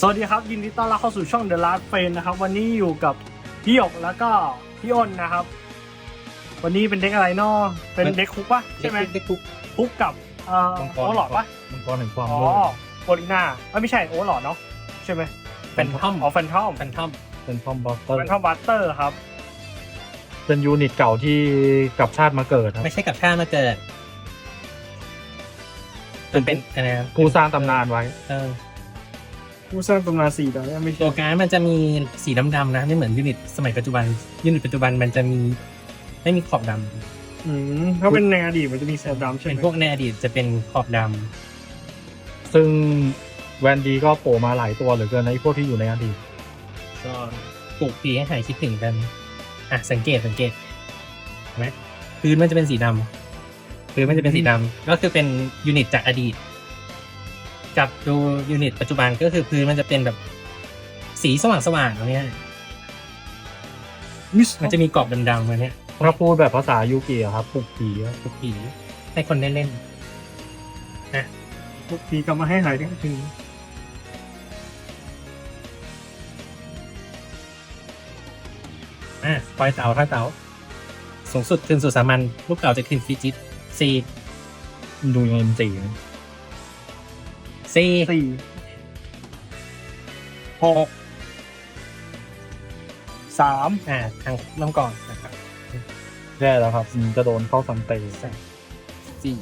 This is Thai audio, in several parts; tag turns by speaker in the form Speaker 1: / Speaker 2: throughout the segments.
Speaker 1: สวัสดีครับ ยินดีต้อนรับเข้าสู่ช่อง The Last f r i e n d นะครับ วันนี้อยู่กับพี่หยกแล้วก็พี่อ้นนะครับ วันนี้เป็นเด็กอะไรเนาะเป็นเด็กคุกปะใช่ไหม
Speaker 2: เด็กคุก
Speaker 1: คุกกับเอ่อ
Speaker 2: มังก
Speaker 1: โอ
Speaker 2: ร
Speaker 1: หลอดปะ
Speaker 2: มังกรแห่งความ
Speaker 1: อ๋อ
Speaker 2: โลภ
Speaker 1: โอลิน่าเอ้ยไม่ใช่โอหลอดเนาะใช่ไหม
Speaker 2: เป็นทอม
Speaker 1: อ๋อแฟนทอม
Speaker 2: เป็นทอมเป็นทอมบอสเตอร์
Speaker 1: แฟนทอมบัตเตอร์ครับ
Speaker 3: เป็นยูนิตเก่าที่กลับชาติมาเกิดครับ
Speaker 2: ไม่ใช่กับชาติมาเกิดมันเป็นอะไรนะ
Speaker 3: ผู้สร้างตำนานไว้
Speaker 2: เออ
Speaker 1: ผู้สร้างตำนานสี่ดาวไม่ใช่
Speaker 2: ตัวการดมันจะมีสีดำๆนะไม่เหมือนยูนิตสมัยปัจจุบันยูนิตปัจจุบันมันจะมีไม่มีขอบดำ
Speaker 1: อืมถ้าเป็นในอดีตมันจะมีแสบดำใช่ไห
Speaker 2: เป็
Speaker 1: ม
Speaker 2: นพวกในอดีตจะเป็นขอบด
Speaker 3: ซึ่งแวนดีก็โผล่มาหลายตัวเหลือเกินในพวกที่อยู่ในอดีตำ
Speaker 2: ก็ปลูกปีให้หายคิดถึงกันอะสังเกตสังเกตเห็นไหมพื้นมันจะเป็นสีดำพื้นมันจะเป็นสีดำก็คือเป็นยูนิตจากอดีต กับดูยูนิตปัจจุบันก็คือพื้นมันจะเป็นแบบสีสว่างสว่างๆตรงเนี้ยมันจะมีกรอบดำๆมาเนี้ย
Speaker 3: ถ้าพูดแบบภาษายูกิอะครับปลุกผีอะ
Speaker 2: ทุกผีให้คนได้เล่น
Speaker 1: ทุกทีก็มาให้หายคิดถึง
Speaker 2: อะปล่อยเต๋าถ้าเต๋าสูงสุดคืนสู่สามัญลูกเต๋าจะคืนฟิจิตสี่
Speaker 3: ดูยังไงมันสี่นะ
Speaker 2: สี่
Speaker 1: สี่หกสาม
Speaker 2: อ่าทางเริ่มก่อนนะครับ
Speaker 3: แย่แล้วครับมันจะโดนเข้าสังเตย
Speaker 2: สี่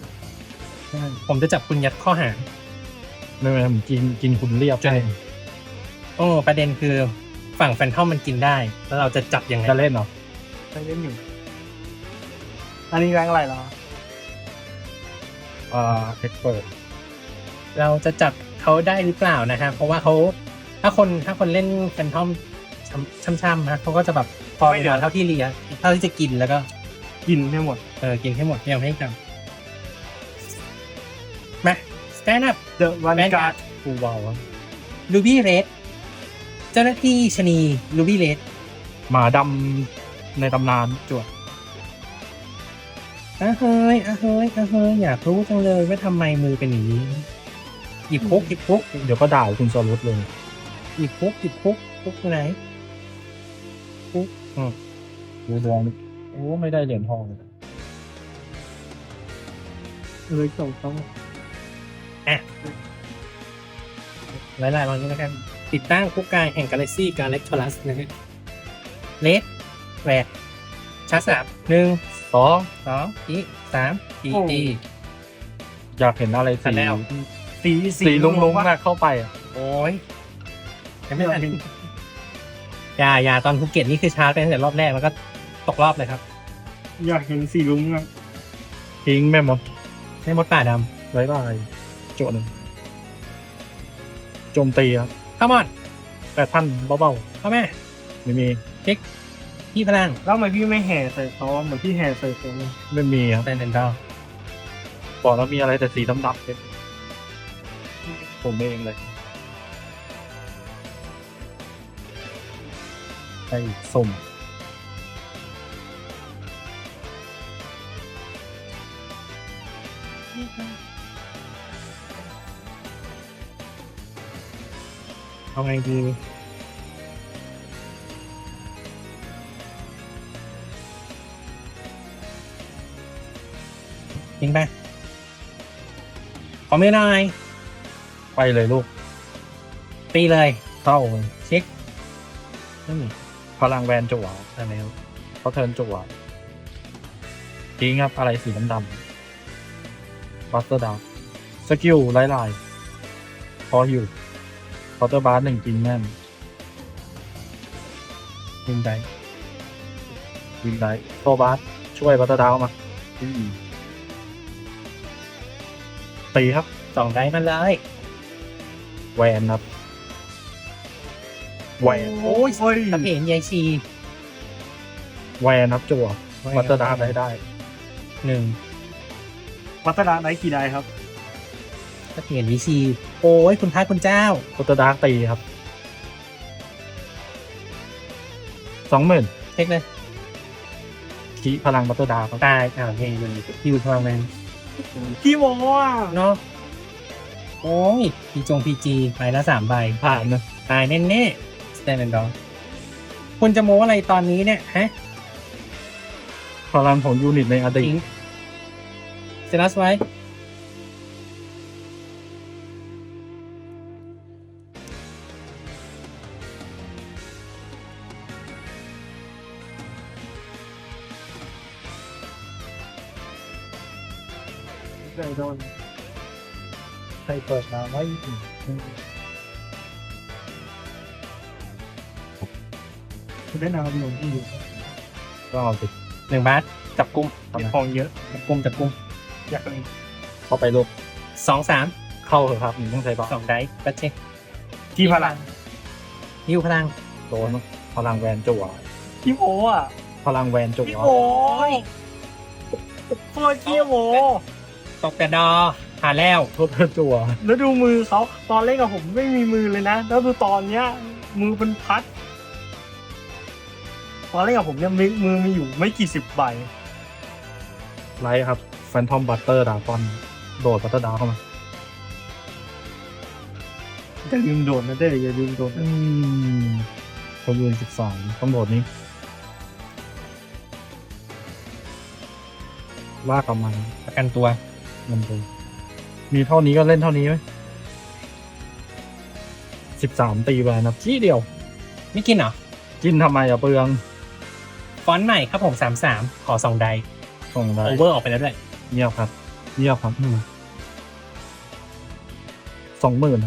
Speaker 2: ผมจะจับคุณยัดข้อหา
Speaker 3: ไม่ไม่ผมกินกินคุณเรียบ
Speaker 2: ใช่โอ้ประเด็นคือฝั่งแฟนทอมมันกินได้ แล้วเราจะจับยังไง
Speaker 3: จะเล่นเหรอ
Speaker 1: ยังเล่นอยู่ อันนี้แรงอะไรเหรอ
Speaker 3: อ่าเอ็กเปิด
Speaker 2: เราจะจับเขาได้หรือเปล่านะฮะเพราะว่าเขาถ้าคนถ้าคนเล่นแฟนทอมช่ำๆนะเขาก็จะแบบพอ
Speaker 1: ไม่เหลื
Speaker 2: เหลื
Speaker 1: อ
Speaker 2: อเท่าที่เลียเท่าที่จะกินแล้วก็
Speaker 1: กินให้หมด
Speaker 2: เออกินให้หมดยังไม่ให้จับมา stand up
Speaker 1: เดอะวันการ์ด
Speaker 3: ฟูบอล
Speaker 2: รูบี้เรดเจ้าหน้าที่ชนีรูบี้เรด
Speaker 3: หมาดำในตำนานจวด
Speaker 2: อะเฮ้ยอะเฮ้ยอะเฮ้ยอยากรู้จังเลยว่าทำไมมือเป็นอย่างนี้ หยิบคุกหยิบคุก
Speaker 3: เดี๋ยวก็ด่าคุณสรุตเลย
Speaker 2: หยิบคุกหยิบคุกคุกอยู่ไหน
Speaker 3: ดูดวงโอ้ไม่ได้เหรียญทองเลย
Speaker 1: เลยส่งต้อง
Speaker 2: หลายๆวันนี้นะครับ ติดตั้งคุกกายแห่งกาแล็กซี่กาแล็กทอรัสนะฮะเลสแหวกชาร์จสามหนึ่ง
Speaker 3: สอง
Speaker 2: สองอีสามสี่อี
Speaker 3: อยากเห็นอะไร
Speaker 2: ทั
Speaker 3: สี
Speaker 2: นแล้ว
Speaker 1: สี
Speaker 3: สีลุงลุง
Speaker 1: วะ
Speaker 3: ๆนะเข้าไปอะ
Speaker 2: โอ้ยยังไม่ทันอย่าอย่าตอนภูเก็ตนี่คือชาร์จไปตั้งแต่รอบแรกแล้วก็ตกรอบเลยครับ
Speaker 1: อยากเห็นสีลุงอะ
Speaker 3: ทิ้งแม่มด
Speaker 2: ไม่มดป่าด
Speaker 3: ไว้บ่ายโจทย์หนึ่งโจมตีครับำ
Speaker 2: ข้ามอน
Speaker 3: แต่ท่านเบา
Speaker 2: เข้าแม่
Speaker 3: ๆไม่มี
Speaker 2: พี่พลัง
Speaker 1: แล้วทำไมพี่ไม่แห่ใส่เขาเหมือนพี่แห่ใส่เขาเลย
Speaker 3: ไม่มีครับ
Speaker 2: เป็นเดนดอ
Speaker 3: บอกแล้วมีอะไรแต่สีดำๆเนี่ย ผมเองเลยไอ้ส้ม
Speaker 2: เอาไงดีจริงไปขอไม่ได้
Speaker 3: ไปเลยลูก
Speaker 2: ตีเลย
Speaker 3: เข้า
Speaker 2: เช็ค
Speaker 3: อืมพลังแวนจั่ว
Speaker 2: อะไรแล้ว
Speaker 3: เขาเทิร์นจั่วทิ้งครับอะไรสีดำๆบัสเตอร์ดาวสกิลไล่ลายพออยู่คอเตอร์บาร์หนึ่งกินแน่น
Speaker 2: ยิงไป
Speaker 3: วินได้โตบาสช่วยบัตเตอร์ดาวมาอืมตีครับ
Speaker 2: สองได้มาเลย
Speaker 3: แวนครับ แวน
Speaker 1: โอ้ยโอ้ย
Speaker 2: ตะเห็นยายชี
Speaker 3: แวนครับจั่วบัตเตอร์ดาวได้ได้
Speaker 2: หนึ่ง
Speaker 1: วัฒนาไหนกี่ได้ครับ
Speaker 2: ตะเห็นยายชีโอ้ยคุณพระคุณเจ้า
Speaker 3: บัตเตอร์ดาวตีครับสองหมื่น
Speaker 2: เช็คเลย
Speaker 3: คีพลังบัตเตอร์ดาวครับ
Speaker 2: ตายอ้าวเฮ้ยมันฮิวพลังแมน
Speaker 1: พี่โมอะ
Speaker 2: เนาะ
Speaker 1: โอ้
Speaker 2: โอ้ย พีจงพีจีใบละสามใบ
Speaker 3: ผ่านนะ
Speaker 2: ตายแน่ๆสแตนด์ดอคุณจะโม้อะไรตอนนี้เนี่ยฮะ
Speaker 3: พลังของยูนิตในอดี
Speaker 2: ทิ้
Speaker 3: ต
Speaker 2: งเซนัสไว้
Speaker 1: ใจโดน ใครเปิดมาไว้คุณได้นำหนุนที่อยู่
Speaker 3: ก็เอาสิ
Speaker 2: หนึ่งบาทจับกุม
Speaker 3: ทำไม
Speaker 1: ของเยอะ
Speaker 2: จับกุมจับกุม
Speaker 1: อยากเลย
Speaker 3: เข้าไปลูก
Speaker 2: สองสาม
Speaker 3: เข้าเถอะครับนี่ต้องใช้บา
Speaker 2: สองได้ก็เช็ค
Speaker 1: ที่พลัง
Speaker 2: ฮิวพลัง
Speaker 3: โดนพลังแวนจั่ว
Speaker 1: ที่โออะ
Speaker 3: พลังแวนจั่
Speaker 1: ที่
Speaker 3: ว
Speaker 1: โอโคตรที่โอ
Speaker 2: ตกกระดอ ผ่านแล้ว
Speaker 3: ทุบจั่ว
Speaker 1: แล้วดูมือเขาตอนเล่นกับผมไม่มีมือเลยนะ แล้วดูตอนเนี้ย มือเป็นพัดตอนเล่นกับผมเนี่ยมือมือมีอยู่ไม่กี่สิบใบ
Speaker 3: ไลท์ครับแฟนทอมบัตเตอร์ดาฟอนโดดบัตเตอร์ดาเข้ามา
Speaker 1: อย่าลืมโดนนะเด้ออย่าลืมโดน
Speaker 3: อืมเขายูนสิบสองต้องโดดนี้ลากกลับมา
Speaker 2: ประกันตัว
Speaker 3: มันดู มีเท่านี้ก็เล่นเท่านี้ไหมสิบสามตีไปนะที่เดียว
Speaker 2: ไม่กินเหรอ
Speaker 3: กินทำไมอะเปลือง
Speaker 2: ฟอนต์ใหม่ครับผมสามสามขอสองได
Speaker 3: ส่งได้
Speaker 2: โอเวอร์ออกไปแล้วด้วย
Speaker 3: เงียบครับเงียบครับสองหมื่น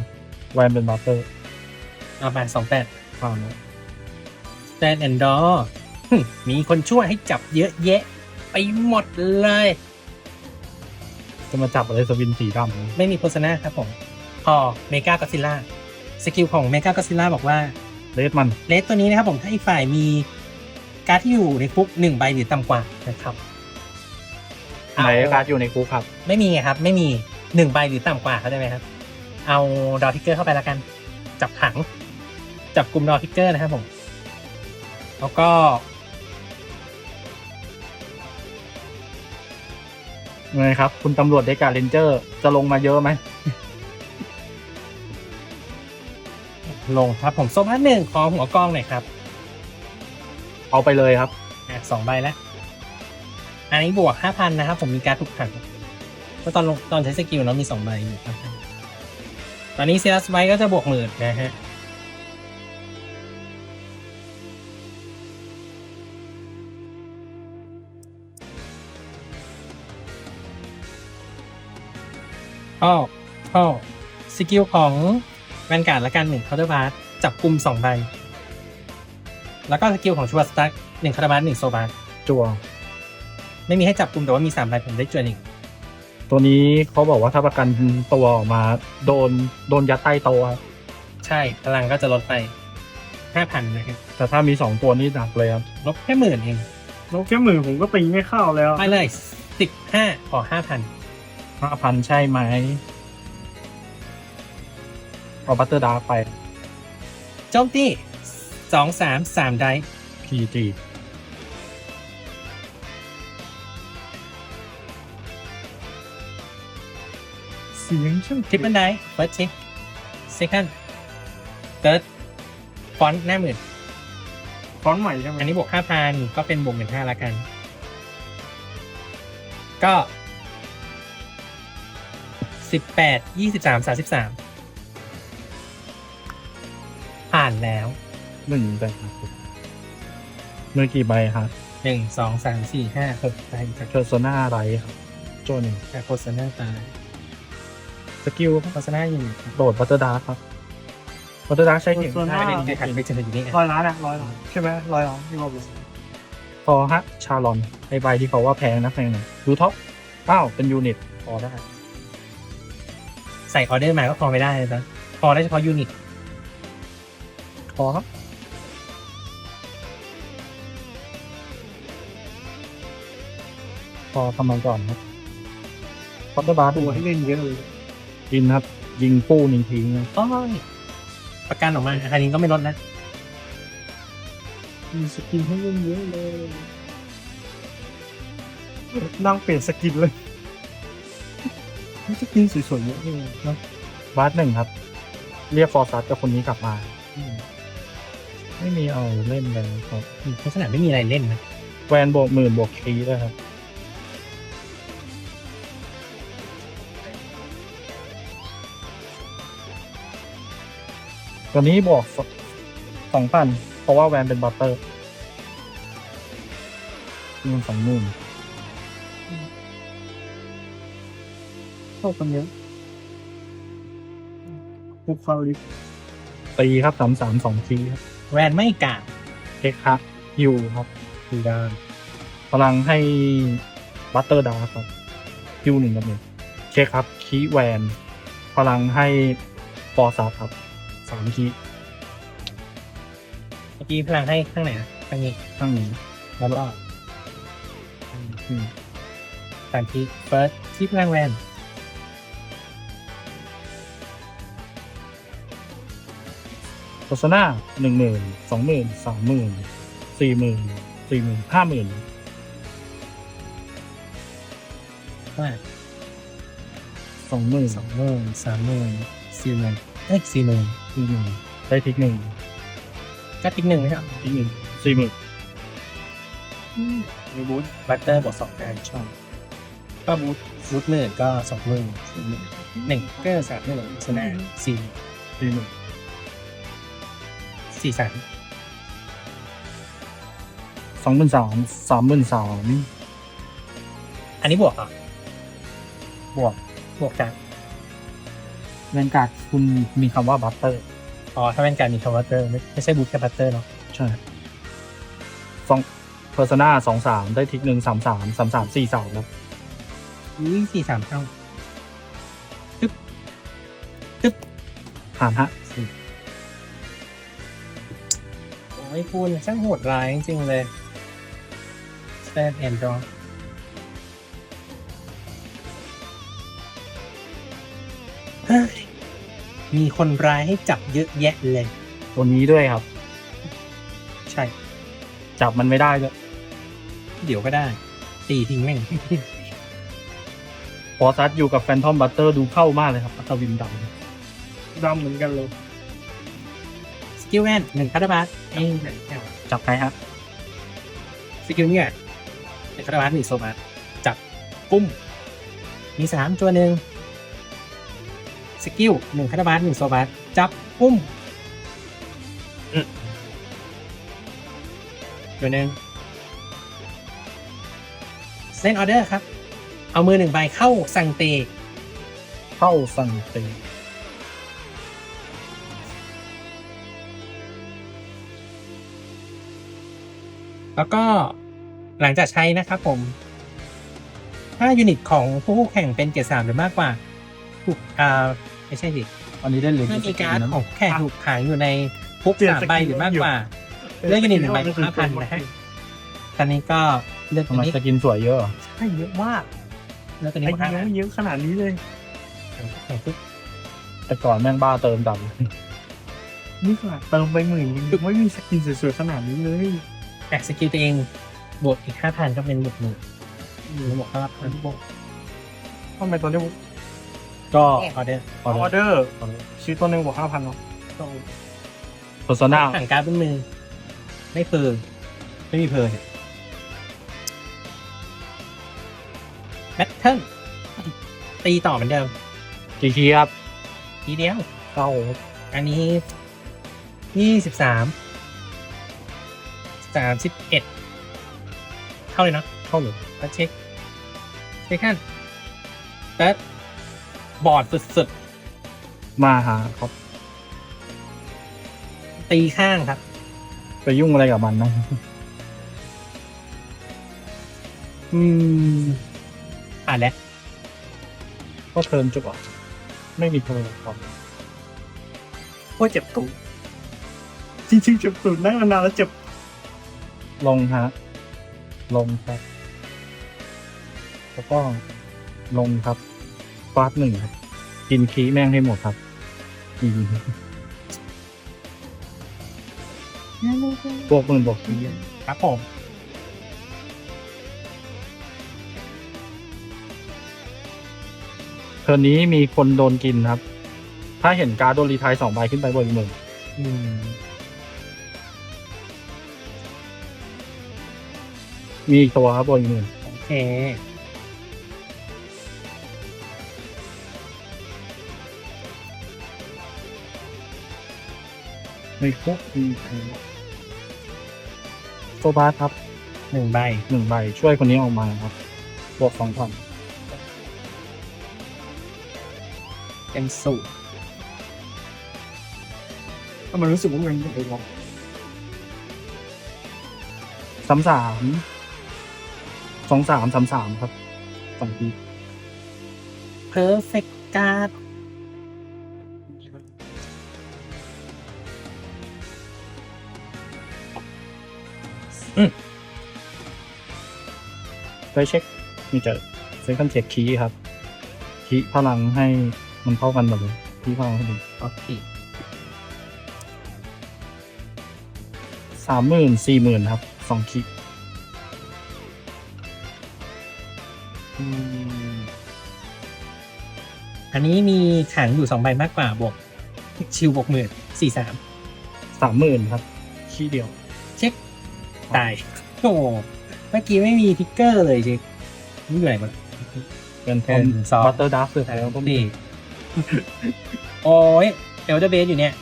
Speaker 3: แวนเป็นบัตเตอร์
Speaker 2: เอาไปสองแปด
Speaker 3: ผ่านแล้ว
Speaker 2: สแตนแอนดอร์มีคนช่วยให้จับเยอะแยะ ไปหมดเลย
Speaker 3: จะมาจับอะไรสวินสีดำ
Speaker 2: ไม่มีโฆษณาครับผมพอเมกาก็ซิล่าสกิลของเมกาก็ซิล่าบอกว่า
Speaker 3: เลสมัน
Speaker 2: เลสตัวนี้นะครับผมถ้าอีกฝ่ายมีการ์ดที่อยู่ในคุกหนึ่งใบหรือต่ำกว่านะครับ
Speaker 3: ไหน
Speaker 2: เอา
Speaker 3: การ์ดอยู่ในคุกครับ
Speaker 2: ไม่มีไงครับ ไม่มีหนึ่งใบหรือต่ำกว่าเข้าใจไหมครับ เอาดอทิกเกอร์เข้าไปแล้วกัน จับขัง จับกลุ่มดอทิกเกอร์นะครับผม แล้วก็
Speaker 3: ไงครับ คุณตำรวจเดกาเรนเจอร์ จะลงมาเยอะไหม
Speaker 2: ลงครับผมโซบัสหนึ่งขอหัวกล้องหน่อยครับ
Speaker 3: เอาไปเลยครับ
Speaker 2: อะสองใบแล้ว อันนี้บวกห้าพันนะครับ ผมมีการดถูกขังเพราะตอนลงตอนใช้สกิลเนาะมีสองใบอยู่ครับตอนนี้เซียสไว้ก็จะบวกหมื่นนะฮะ อ้ออ้อสกิลของแวนการ์ดละกันหนึ่งเคาน์เตอร์บาร์จับกลุ่มสองใบ แล้วก็สกิลของชูวัสตักหนึ่งคาราบาสหนึ่งโซบาร์
Speaker 3: จัว
Speaker 2: ไม่มีให้จับกลุ่มแต่ว่ามีสามใบผมได้จวนหนึ่ง
Speaker 3: ตัวนี้เขาบอกว่าถ้าประกันตัวออกมา โดนโดนยัดใต้โต๊ะครับ
Speaker 2: ใช่พลังก็จะลดไปห้าพันนะครับ
Speaker 3: แต่ถ้ามีสองตัวนี้หนักเลยครับ
Speaker 2: ลดแค่หมื่นเอง
Speaker 1: นกแค่มือผมก็ตีไม่เข้าแล้ว
Speaker 2: ไปเลยสิบห้าขอห้าพัน
Speaker 3: ห้าพันใช่ไหมเอาบัตเตอร์ดาร์ไป
Speaker 2: โจมตีสองสามสามได
Speaker 3: พีจี
Speaker 1: เสียงช่าง
Speaker 2: ทริปเปิลไดเฟิร์สเช็คเซคันด์เติร์ดฟอนต์หน้าหมื่น
Speaker 1: ฟอนต์ใหม่ใช่ไหม
Speaker 2: อันนี้บวกห้าพันก็เป็นบวกหมื่นห้าละกัน ก็ สิบแปดยี่สิบสามสามสิบสามผ่านแล้ว
Speaker 3: หนึ่งใบครับเมื่อกี่ใบครับ
Speaker 2: หนึ่งสองสามสี่ห้าหกไปจาก
Speaker 3: เพอร์โซนาไรครับโจหนึ่ง
Speaker 2: จากโฆษณาตาย
Speaker 3: สกิล
Speaker 2: โฆษณาอยู่
Speaker 3: โดดบัตเตอร์ดาร์ครับบัตเตอร์ดาร์ใช้เก่ง
Speaker 2: ใช่ไม่ได้หันไปเจออยู่นี่ไง
Speaker 1: ร้อยล้านอะร้อยล้านใช่ไหมร้อยล้านที่ว่าบอก
Speaker 3: พอฮะ ชาลอนไอใบที่เขาว่าแพงนะแพงหน่อยดูท็อปอ้าว เป็นยูนิตพอได้
Speaker 2: ใส่ออเดอร์มาก็พอไม่ได้เลยนะพอได้เฉพาะยูนิต
Speaker 3: พอครับพอทำมาก่อนครับคอตเตอร์บาร์
Speaker 1: ตัวให้เล่นเยอะเลย
Speaker 3: กินครับ ยิงปู้หนึ่งทีนะ
Speaker 2: โอ้ยประกันออกมาอันนี้ก็ไม่ลดนะ
Speaker 1: มีสกินให้เล่นเยอะเลยนั่งเปลี่ยนสกินเลย มีสกินสวยๆเยอะเลยนะ
Speaker 3: ใบบาสหนึ่งครับ เรียกฟอร์ซัสกับคนนี้กลับมา
Speaker 2: อืม
Speaker 3: ไม่มีเอาเล่นเลยครับ
Speaker 2: ลักษณะไม่มีอะไรเล่นนะ
Speaker 3: แวนบวกหมื่นบวกคีด้วยครับตัวนี้บวกสองพันเพราะว่าแวนเป็นบัตเตอร์เงินสองหมื่น
Speaker 1: โชคกันเยอะคุกคาลิฟ
Speaker 3: ตีครับสามสามสองคีครับ
Speaker 2: แวนไม่กาด
Speaker 3: เอ็กครับยูครับ
Speaker 2: ดูด้าน
Speaker 3: พลังให้บัตเตอร์ดาครับยูหนึ่งกับหนึ่งเช็คครับคีแวนพลังให้ฟอร์ซัสครับสามคี
Speaker 2: เมื่อกี้พลังให้ข้างไหนนะข้างนี้
Speaker 3: ข้างนี้
Speaker 2: แล้วก็
Speaker 3: อืม
Speaker 2: สามทีเฟิร์สที่พลังแวน
Speaker 3: โฆษณาหนึ่งหมื่นสองหมื่นสามหมื่นสี่หมื่นสี่หมื่นห้าหมื่น
Speaker 2: ว่า
Speaker 3: สองหมื่น
Speaker 2: สองหมื่นสามหมื่นสี่หมื่นเอ้ยสี่หมื่น
Speaker 3: สี่หมื่นได้ทิกหนึ่ง
Speaker 2: ก็ติ๊กหนึ่งไหมครับ
Speaker 3: ทิกหนึ่งสี่หมื่น
Speaker 1: มีบูธ
Speaker 2: บัตเตอร์บวกสองได้ช่องก็บูทบูทหมื่นก็สองหมื่นหนึ่งก็สามหมื่นชนะสี่
Speaker 3: สี่หมื่น
Speaker 2: สี่สาม
Speaker 3: สองหมื่นสามสามหมื่นสาม
Speaker 2: อันนี้บวกเหรอะ
Speaker 3: บวก
Speaker 2: บวกจาก
Speaker 3: แวนการ์ดคุณมีคำว่าบัตเตอร์
Speaker 2: อ๋อถ้าเป็นการมีคำว่าเตอร์ไม่ไม่ใช่บูทแค่บัตเตอร์เนาะ
Speaker 3: ใช่สองเพอร์ซนาสองสามได้ทิกหนึ่งสามสามสามสามสี่สามครับ
Speaker 2: อุ้ยสี่สามเท่า
Speaker 3: ผ่านฮะ
Speaker 2: โอ้ยคุณช่างโหดร้ายจริงๆเลยสแตนแอนด์ดรอมีคนร้ายให้จับเยอะแยะเลย
Speaker 3: ตัวนี้ด้วยครับ
Speaker 2: ใช่
Speaker 3: จับมันไม่ได้ด้วย
Speaker 2: เดี๋ยวก็ได้ ตีทิ้งแม่ง
Speaker 3: ฟอร์ซัสอยู่กับแฟนทอมบัตเตอร์ดูเข้ามากเลยครับอัศวินดำ
Speaker 1: ดำเหมือนกันเลย
Speaker 2: ส กิลแวนหนึ่งคาราบาสเอง
Speaker 3: จับใครฮะ
Speaker 2: สกิลเนี่ยหนึ่งคาราบาสหนึ่งโซบาสจับปุ้ม มีสามตัวหนึ่งสกิลหนึ่งคาราบาสหนึ่งโซบาสจับปุ้มตัวหนึ่งเล่นออเดอร์ครับ เอามือหนึ่งใบเข้าสั่งเตะ
Speaker 3: เข้าสังเต
Speaker 2: แล้วก็หลังจากใช้นะครับผม ถ้ายูนิตของผู้แข่งเป็นเกียร์สามหรือมากกว่าถูกอ่าไม่ใช่สิ
Speaker 3: อันนี้ได้เหลือ
Speaker 2: ถ้า
Speaker 3: กี่
Speaker 2: มีการ์ด
Speaker 3: นะ
Speaker 2: ของแข่งถูกขายอยู่ในพุกสามใบหรือมากกว่า เลือกยูนิตหนึ่งใบห้าพันนะฮะตอนนี้ก็เลือก
Speaker 3: ทำ
Speaker 2: ตัว
Speaker 3: ไม
Speaker 2: นี้
Speaker 3: สกินสวยเยอะเหรอ
Speaker 1: ใช่เยอะมาก
Speaker 2: เลือกตัว
Speaker 1: ไอ้
Speaker 2: นี้หมด
Speaker 1: ยังไม่เยอะขนาดนี้เลย
Speaker 2: แข่งปุ๊บ
Speaker 3: แต่ก่อนแม่งบ้าเติมด
Speaker 1: นี่ขนาดเติมไปหมื่นยังไม่มีสกินสวยๆขนาดนี้เลย
Speaker 2: แอคสกิลตัวเองบวกอีกห้าพันก็เป็นบวกหนึ่งบวกห้าพันบวก
Speaker 1: ทำไมตอนนี้ำ
Speaker 3: ก็
Speaker 2: ออเดอร์
Speaker 3: ออ
Speaker 1: ออ
Speaker 3: เดอร์
Speaker 1: เดอร์ซื้อตัวหนึ่งบวกห้าพันเนาะ
Speaker 3: เพอร์ซนา
Speaker 2: ห่างการ์ดเป็นมือ ไม่เพลินไม่มีเพลินแบทเทิลตีต่อเหมือนเดิม
Speaker 3: กี่คีย์ครับ
Speaker 2: ทีเดียว
Speaker 3: เข้า
Speaker 2: อันนี้ยี่สิบสาม สามสิบเอ็ดเข้าเลยเนาะ
Speaker 3: เข้าเลย
Speaker 2: แล้วเช็คเช็คขั้นแต่บอร์ดสุด
Speaker 3: มาหาครับ
Speaker 2: ๆตีข้างครับ
Speaker 3: ไปยุ่งอะไรกับมันนะ
Speaker 2: อืมอ่านแล้ว
Speaker 3: ก็เทิร์นจุกอะไม่มีเทิร์นครับ
Speaker 1: โอ้ยเจ็บตูดจริงๆเจ็บตูดนั่งนานๆแล้วเจ็บ
Speaker 3: ลงฮะ ลงครับแล้วก็ลงครับฟาดหนึ่งครับ กินคีย์แม่งให้หมดครับอีกบวกหมื่นบวกคีย์
Speaker 2: ครับผม
Speaker 3: เทิร์นนี้มีคนโดนกินครับ ถ้าเห็นการ์ดโดนรีไทายสองใบขึ้นไปบวกอีกหนึ่
Speaker 2: ม
Speaker 3: มีอีกตัวครับบวกอีกหนึ่ง
Speaker 2: โอเค
Speaker 3: ในคุกมีโซบาสครับ
Speaker 2: หนึ่งใบ
Speaker 3: หนึ่งใบช่วยคนนี้ออกมาครับบวกสองพัน
Speaker 2: เป็นสูตร
Speaker 1: ก็มันรู้สึกว่ามันเป็นไอ้วะ
Speaker 3: สามสาม สองสามสามสามครับสองที
Speaker 2: เพอร์เฟกต์การ์ด
Speaker 3: ไปเช็คมีเจอเซคันเช็คคีย์ครับ คีย์พลังให้มันเท่ากันหมดเลยคีย์พลังให้มัน
Speaker 2: โอเค
Speaker 3: สามหมื่นสี่หมื่นครับสองคีย์
Speaker 2: อันนี้มีขังอยู่สองใบมากกว่าบวกชิวบวกหมื่นสี่สาม
Speaker 3: สามหมื่นครับคีย์เดียว
Speaker 2: เช็คตายโอ้โหเมื่อกี้ไม่มีทิกเกอร์เลยเช็คนี่อยู่ไหนมัน
Speaker 3: เป็นท
Speaker 2: เอ
Speaker 3: อม
Speaker 2: อซอฟต์
Speaker 3: บัตเตอร์ดัฟสุดแล้วก็มี
Speaker 2: นี่โอ้ยเอลเดอร์เบสอยู่เนี่ย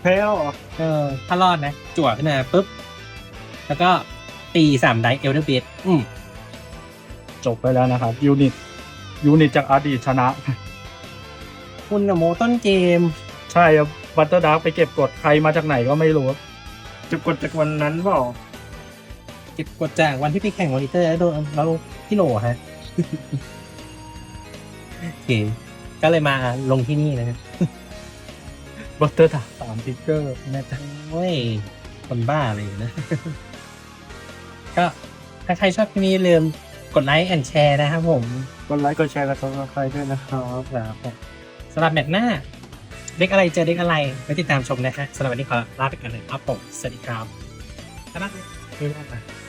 Speaker 1: แพ้แล้วเหรอ
Speaker 2: เออถ้ารอดนะ จั่วขึ้นมาปุ๊บ แล้วก็ตีสามไดเอลเดอร์เบสอืม
Speaker 3: จบไปแล้วนะครับ ยูนิต ยูนิตจากอดีตชนะ
Speaker 2: คุณน่ะโมต้นเกม
Speaker 3: ใช่ครับบัตเตอร์ดัฟไปเก็บกดใครมาจากไหนก็ไม่รู้
Speaker 1: จะกดจากวันนั้นเปล่า
Speaker 2: เก็บกดจากวันที่ไปแข่งวอลิเตอร์แล้วโดนแล้วที่โหลฮะโอเคก็เลยมาลงที่นี่นะครับ
Speaker 3: บัตเตอร์ดัฟสามทิกเกอร์
Speaker 2: นะจ๊ะโอ้ยคนบ้าเลยนะ ก็ถ้าใครชอบคลิปนี้อย่าลืมกดไลค์แอนแชร์นะครับผม
Speaker 1: กดไลค์กดแชร์กับซับสไครต์ด้วยนะครับ
Speaker 2: ครับผม สำหรับแมตช์หน้า เด็กอะไรเจอเด็กอะไรไว้ติดตามชมนะฮะสำหรับวันนี้ขอลาไปกันเลยครับผมสวัสดีครับบ๊ายบาย